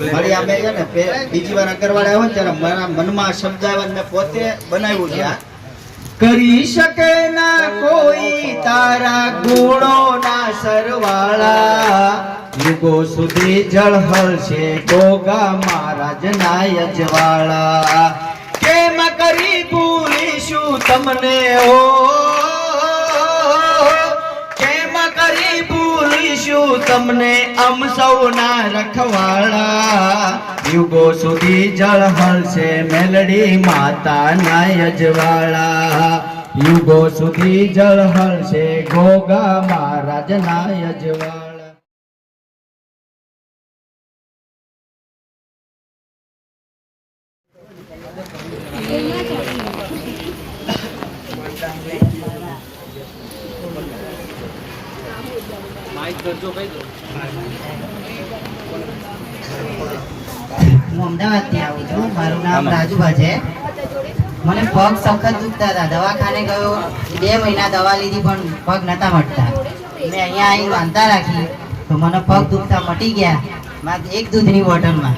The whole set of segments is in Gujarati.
મારી અમે છે ને બીજી વાર અગરવાડા ને ત્યારે મારા મનમાં શબ્દ મેં પોતે બનાવ્યું છે કરી શકે ના કોઈ તારા ગુણો ના સરવાળા. યુગો સુધી જળહળ છે ગોગા મહારાજ ના યજવાળા કેમ કરી ભૂલીશું તમને ઓ? કેમ કરી ભૂલીશું તમને અમ સૌના રખવાળા યુગો સુધી જળ હળશે મેલડી માતા ના યજવાળા યુગો સુધી જળ હળશે ગોગા મહારાજ ના યજવાળા હું અમદાવાદથી આવું છું. મારું નામ રાજુભા છે. મને પગ સખત દુખતા હતા. દવાખાને ગયો. બે મહિના દવા લીધી પણ પગ નતા મટતા. મેં અહીંયા આવી વાંધા રાખી તો મને પગ દુખતા મટી ગયા. માત્ર એક દૂધની બોટલમાં.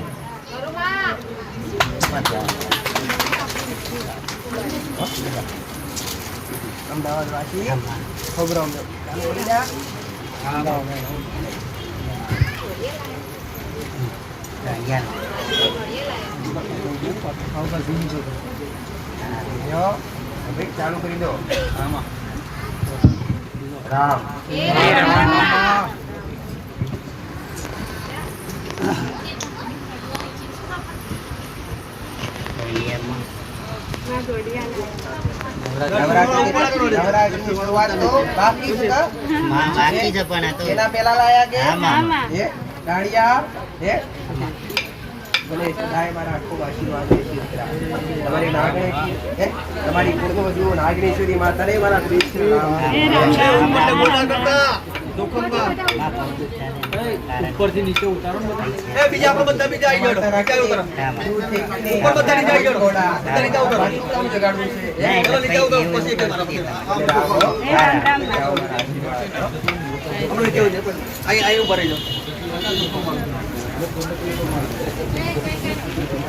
ચાલુ કરી દો રામ નવરાત્રી નવરાત્રીની શરૂઆત તો બાકી છે કે? માં બાકી છે પણ તો હા, દાંડિયા હે ભલે તમારી નાગણી તમારી કુળદેવી નાગણેશ્વરી માતાને મારા રામ. ઉપરથી નીચે ઉતારો ને બીજા આપણે બધા બીજા આવી ગયો ઉપર બધા નીચે આવી ગયો બધા નીચે ઉતરો નીચે ઉતરો પછી એક મારા પછી આપણે કેવું છે? અહીં અહીં ઊભા રહી જાઓ.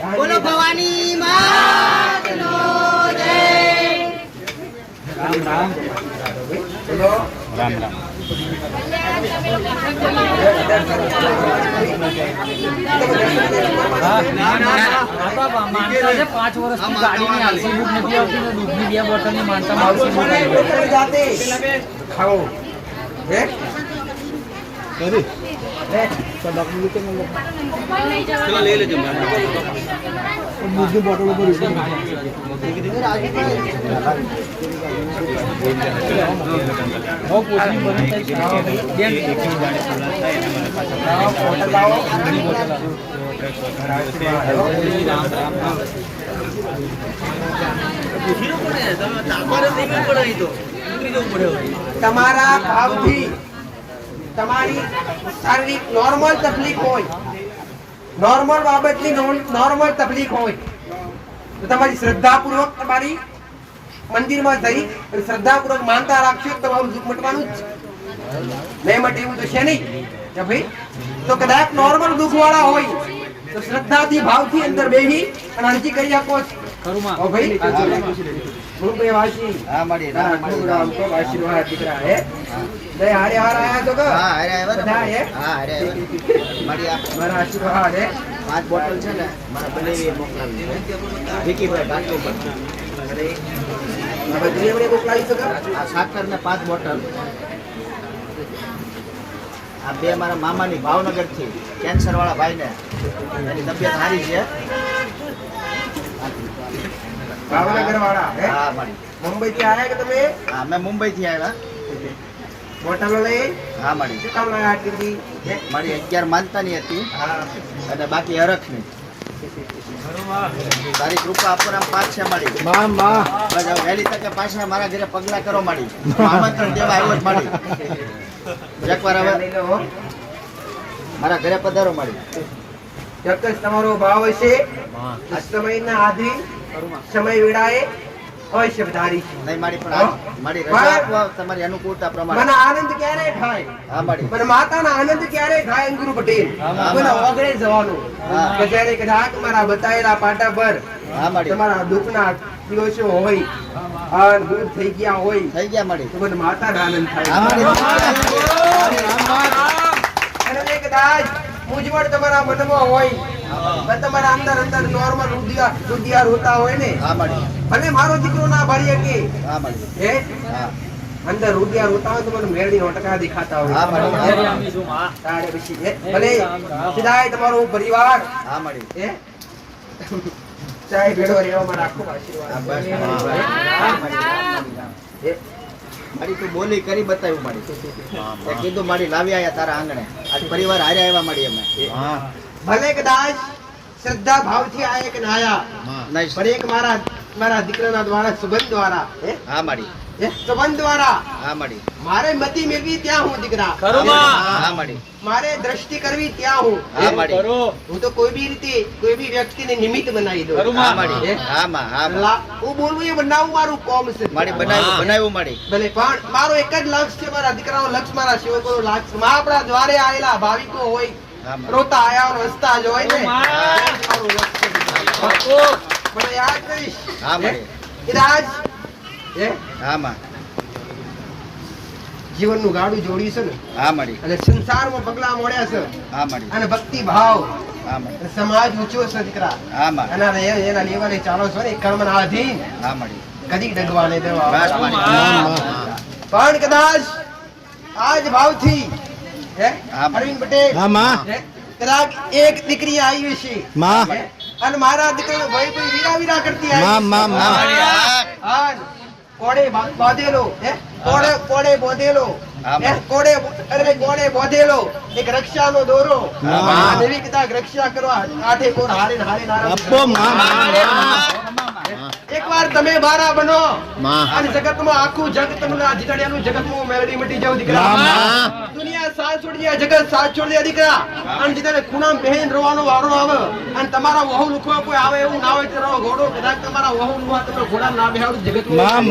બોલો ભવાની રામ રામ બોલો. રામ રામ પાંચ વર્ષ ગાડીની આરસી બુક નથી આવતી ને દૂધની બે બોટલની માનતા. જાતે ખાઓ. હે? ચલો લઈ લેજો તમારા ભાવથી તમારી શારીરિક નોર્મલ તકલીફ હોય નોર્મલ બાબતની નોર્મલ તકલીફ હોય, તો તમારી શ્રદ્ધાપૂર્વક તમારી મંદિરમાં જઈ શ્રદ્ધાપૂર્વક માનતા રાખશો તમારું દુઃખ મટવાનું જ છે. નહીં મટે એવું તો છે નહીં કે ભાઈ, તો કદાચ નોર્મલ દુઃખ વાળા હોય, તો શ્રદ્ધાથી, ભાવથી અંદર બેહી અને અરજી કરી આપો ખરું માં ઓ ભાઈ ગુરુભાઈ વાસી હા. મળી ના, રામ તો વાસી વાળા દીકરા હે. દે હારે હાર આયા તો? કે હા હારે આવ્યા ને? હે? હા હારે આવ્યા મળી આ મારા આશીર્વાદ હે પાંચ બોટલ છે ને મારા બનેવી મોકલાવી છે. વિકીભાઈ બાટલો પર હવે ડિલિવરી મોકલાવી શકો? આ સાકર ને પાંચ બોટલ. આ બે મારા મામાની ભાવનગરથી કેન્સર વાળા ભાઈ ને એની તબિયત સારી છે. ભાવનગર વાળા હે? હા મળી મુંબઈ થી આયા કે તમે? હા મેં મુંબઈ થી આવ્યા બોટલો લઈ? હા મળી શું કામ લાયા આટલી બધી? મારી અગિયાર માનતાની હતી. હા. અને બાકી અરખની તારી કૃપા અપરામ પાછા મળી માં માં બસ વહેલી તકે પાછા મારા ઘરે પગલા કરો મળી. આમંત્રણ દેવા આવ્યો જ મળી. એકવાર હવે મારા ઘરે પધારો મળી. ચોક્કસ તમારો ભાવ હશે. આ આધી સમય વેળાએ અવશ્ય નહીં મારી પણ મારી રજા તમારી અનુકૂળતા મને આનંદ ક્યારે થાય? હા મળી મને માતાના આનંદ ક્યારે થાય અંગુરુ પટેલ? મને ઓગળે જવાનું. કે જ્યારે કદાચ મારા બતાવેલા પાટા પર હા મળી તમારા દુઃખના દિવસો હોય અને દૂર થઈ ગયા હોય થઈ ગયા મળી તો મને માતાનો આનંદ થાય. અને કદાચ મૂંઝવણ તમારા મનમાં હોય તમારા અંદર અંદર નોર્મલ રુધિયા રુધિયા હોતા હોય ને. હા ભલે મારો દીકરો ના ભળી શકે હા હે? હા. અંદર રુધિયા હોતા હોય તો મને મેળવી નોટકા દેખાતા હોય. હા તારે પછી હે? ભલે સિધાય તમારો પરિવાર. હા હે? ચાહે ભેળો રહેવામાં રાખો આશીર્વાદ. હા, મારી તું બોલી કરી બતાવ્યું મારી. કીધું મારી લાવી આયા તારા આંગણે. આજ પરિવાર હારે આવ્યા મારી અમે ભલે કદાચ શ્રદ્ધા ભાવથી આ એક નાયા પણ એક મારા મારા દીકરાના દ્વારા સુગંધ દ્વારા હા? હા સુગંધ દ્વારા. હા મળી. મારે મતી મેળવી ત્યાં હું દીકરા. હા મળી. મારે દ્રષ્ટિ કરવી ત્યાં હું. હા મળી. કરો. હું તો કોઈ બી રીતે કોઈ બી વ્યક્તિને નિમિત્ત બનાવી દઉં. હા મળી. હા? માં. હા માં. હું બોલવું એ બનાવું મારું કોમ છે. મારી બનાવ્યું બનાવ્યું મળી. ભલે પણ મારો એક જ લક્ષ્ય છે મારા દીકરાનો લક્ષ મારા સેવકોનો લક્ષ્યમાં આપણા દ્વારે આવેલા ભાવિકો હોય રોતા આયા રસ્તા હસતા જ હોય ને. મારું લક્ષ છે. મને યાદ કરીશ હા મળી. કદાચ જીવનનું ગાડું જોડ્યું છે ને? હા મળી અને સંસારમાં પગલા મોડ્યા છે. હા મળી અને ભક્તિ ભાવ સમાજ ઊંચો છે દીકરા. હા મળી અને એના લેવાને ચાલો છો ને કર્મના અધીન હા મળી કદી ડગવા નહીં દેવા. પણ કદાચ આજ ભાવથી હે? અરવિંદ પટેલ હા, માં. કદાચ એક દીકરી આવી છે માં. અને મારા દીકરાનો ભાઈ ભાઈ વીરા વીરા કરતી આવી માં, માં, માં. હા. કોડે બોધેલો હે? કોડે કોડે બોધેલો. કોડે અરે કોડે બોધેલો. એક રક્ષાનો દોરો. હા, દેવી કદાચ રક્ષા કરવા આઠે કોર હારે હારે નારા તમે બારા બનો. અને જગતમાં આખું જગત તમને આ જીતડિયાનું જગતમાં મેલડી મટી જાવ દીકરા. દુનિયા સાથ છોડી દે જગત સાથ છોડી દે દીકરા. અને જીતાને ખૂણામ બહેન રોવાનો વારો આવે. અને તમારા વહુ લુખવા કોઈ આવે એવું ના હોય તો ઘોડો. કદાચ તમારા વહુ લુખવા તમે ઘોડા ના બેહાડો જગતમાં.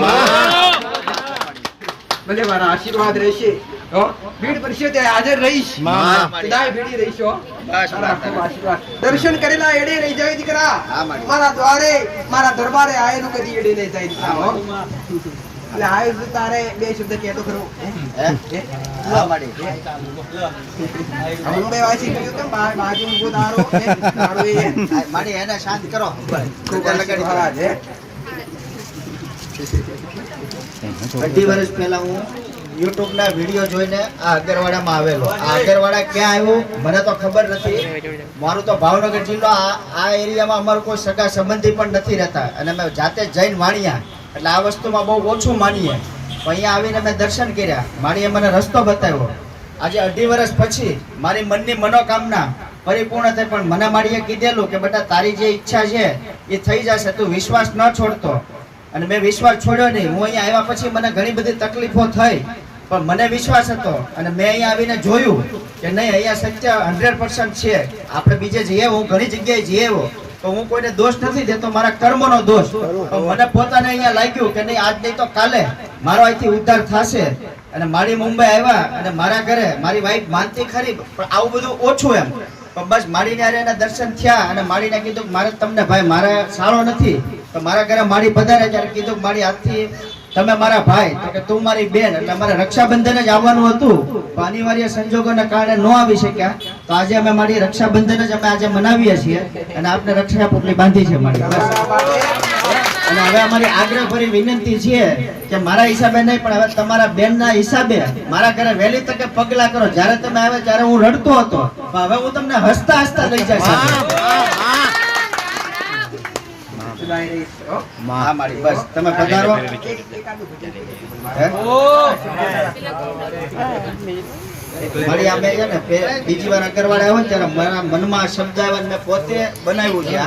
ભલે મારા આશીર્વાદ રહેશે. ભીડ તે હાજર રહીશ. રહીશ. દર્શન કરેલા એડે રહી જાય દીકરા. મારા દ્વારે મારા દરબારે આયેલું કદી એડે નહીં જાય દીકરા એટલે આયુ તારે બે શબ્દ કહેતો ખરો. વાસી કહ્યું બાજુ ઊભો તારો મારી એને શાંત કરો. ખૂબ લગાડી દો. આશીર્વાદ, અઢી વર્ષ પહેલા હું યુટ્યુબ ના વીડિયો જોઈને આ અગરવાડામાં આવેલો. આ અગરવાડા ક્યાં આવ્યું? મને તો ખબર નથી. મારું તો ભાવનગર જિલ્લો, આ એરિયામાં અમારું કોઈ સગા સંબંધી પણ નથી રહેતા. અને મેં જાતે જઈને વાણિયા એટલે આ વસ્તુમાં બહુ ઓછું માનીએ. પણ અહીંયા આવીને મેં દર્શન કર્યા. માણીએ મને રસ્તો બતાવ્યો. આજે અઢી વર્ષ પછી મારી મનની મનોકામના પરિપૂર્ણ થઈ, પણ મને મારીએ કીધેલું કે બેટા, તારી જે ઈચ્છા છે એ થઈ જશે. તું વિશ્વાસ ન છોડતો. અને મેં વિશ્વાસ છોડ્યો નહીં. હું અહીંયા આવ્યા પછી મને ઘણી બધી તકલીફો થઈ. પણ મને વિશ્વાસ હતો અને મેં અહીંયા આવીને જોયું કે નહીં અહીંયા સત્ય હંડ્રેડ છે. આપણે બીજે જઈએ હું ઘણી જગ્યાએ જઈએ તો હું કોઈને દોષ નથી દેતો મારા કર્મનો દોષ. મને પોતાને અહીંયા લાગ્યું કે નહીં આજ નહીં તો કાલે મારો અહીંથી ઉદ્ધાર થશે. અને મારી મુંબઈ આવ્યા અને મારા ઘરે મારી વાઈફ માનતી ખરી પણ આવું બધું ઓછું એમ. પણ બસ માડીને હારે એના દર્શન થયા અને માડીને કીધું મારે તમને ભાઈ મારે સારો નથી. તો મારા ઘરે માડી પધારે ત્યારે કીધું મારી આજથી તમે મારા ભાઈ કે તું મારી બેન, એટલે અમારે રક્ષાબંધન જ આવવાનું હતું. પણ અનિવાર્ય સંજોગોને કારણે ન આવી શક્યા. તો આજે અમે મારી રક્ષાબંધન જ અમે આજે મનાવીએ છીએ અને આપને રક્ષા પોટલી બાંધી છે મારી. અને હવે અમારી આગ્રહભરી વિનંતી છે કે મારા હિસાબે નહીં, પણ હવે તમારા બેનના હિસાબે મારા ઘરે વહેલી તકે પગલા કરો. જ્યારે તમે આવે ત્યારે હું રડતો હતો. હવે હું તમને હસતા હસતા લઈ જઈશ. હા મારી બસ. તમે પધારો. મારી અમે છે ને બીજી વાર અગરવાડે આવ્યો ને ત્યારે મારા મનમાં શબ્દ મેં પોતે બનાવ્યું છે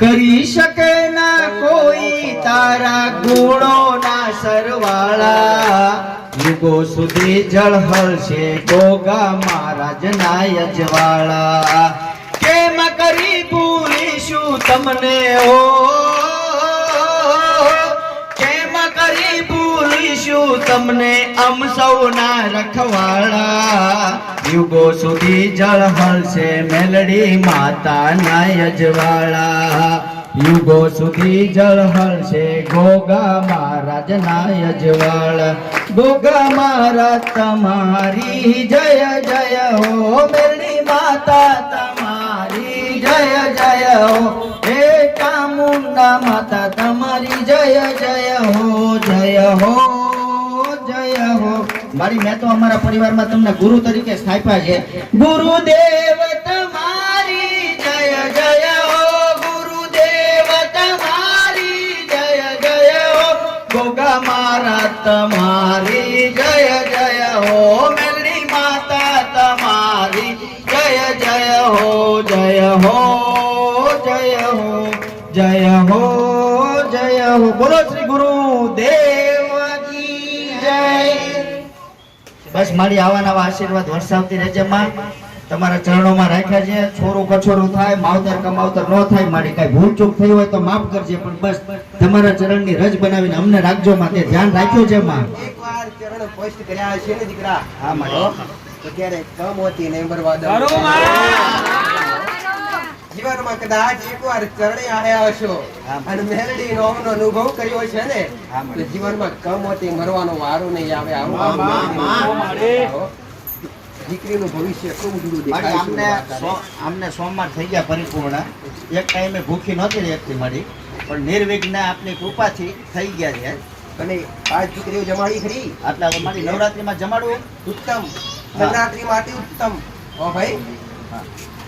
કરી શકે ના કોઈ તારા ગુણોના સરવાળા. યુગો સુધી જળહળશે ગોગા મહારાજના યજવાળા. કેમ કરી તમને ઓ કેમ કરી ભૂલીશું તમને? અમ સૌના રખવાળા યુગો સુધી જળ હળશે મેલડી માતાના યજવાળા યુગો સુધી જળ હળશે ગોગા મહારાજના યજવાળા ગોગા મહારાજ તમારી જય જય હો મેલડી માતા તમારી. જય જય હો. હે ચામુંડા માતા, તમારી જય જય હો જય હો જય હો. મારી મેં તો અમારા પરિવારમાં તમને ગુરુ તરીકે સ્થાપ્યા છે. ગુરુદેવ તમારી જય જય હો, ગુરુદેવ તમારી જય જય હો. ગોગા મારા તમારી બોલો શ્રી ગુરુ જય. બસ મારી આવા નવા આશીર્વાદ વરસાવતી રહેજે માં. તમારા ચરણોમાં રાખ્યા છે. છોરું કછોરું થાય માવતર કમાવતર ન થાય મારી કઈ ભૂલ ચૂક થઈ હોય તો માફ કરજે. પણ બસ તમારા ચરણની રજ બનાવીને અમને રાખજો માં. તે ધ્યાન રાખ્યું છે માં. એકવાર ચરણ પોસ્ટ કર્યા છે ને દીકરા? હા માં તો ક્યારે કમ હોતી ને માં. જીવનમાં કદાચ એકવાર ચરણે આવ્યા હશો અને મેલડી નોમનો અનુભવ કર્યો છે ને. તો જીવનમાં કમ હોતી મરવાનો વારો નહીં આવે આવું. દીકરીનું ભવિષ્ય ખૂબ ઉજળું દેખાય આમને છે સોમવાર થઈ ગયા પરિપૂર્ણ. એક ટાઈમે ભૂખી નહોતી રહેતી મારી પણ નિર્વિઘ્ન આપની કૃપાથી થઈ ગયા છે. અને આ દીકરીઓ જમાડી ખરી. આટલા તો મારી નવરાત્રીમાં જમાડવું? ઉત્તમ. હા. નવરાત્રી માટે ઉત્તમ. ઓ ભાઈ. હા.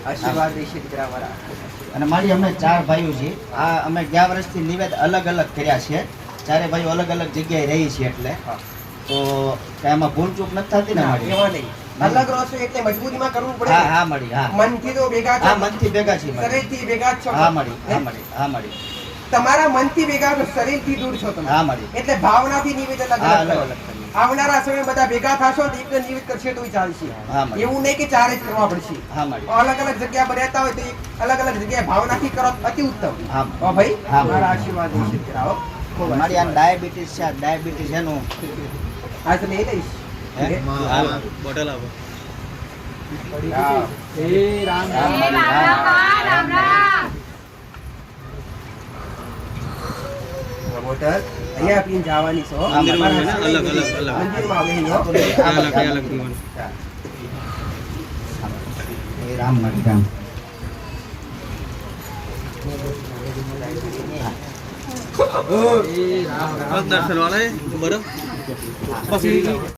આશીર્વાદ દેશે દીકરા વાળા અને મારી અમે ચાર ભાઈઓ છે. આ અમે ગયા વર્ષથી નિવેદ અલગ અલગ કર્યા છે. ચારે ભાઈઓ અલગ અલગ જગ્યાએ રહી છે એટલે. તો કઈ એમાં ભૂલચૂક નથી થતી ને મારી એવા નહીં. અલગ રહો છો એટલે મજબૂરીમાં કરવું પડે. હા. હા મળી હા. મનથી તો ભેગા હા મનથી ભેગા મારી. શરીરથી ભેગા છો. હા મળી હા? મળી હા મળી. તમારા મનથી ભેગા છો શરીરથી દૂર છો તમે. હા એટલે ભાવનાથી નિવેદન હા. આવનારા સમય બધા ભેગા થશો તો એક નિવેદ કરશે તો ચાલશે. હા, એવું નહીં કે ચારે જ કરવા પડશે. અલગ અલગ જગ્યા પર રહેતા હોય તો અલગ અલગ જગ્યાએ ભાવનાથી કરો અતિ ઉત્તમ. હા. ભાઈ મારા આશીર્વાદ કરાવો મારી આ ડાયાબિટીસ છે ડાયાબિટીસ એનું. આ તો નહીં લઈશ. બોટલ આવો. બોટલ રામ હા. રામ રામ રામ. બોટલ અહીંયા પીને જવાની છો અલગ, અલગ, અલગ. રામ રામ. દર્શન વાળા બરફ પછી.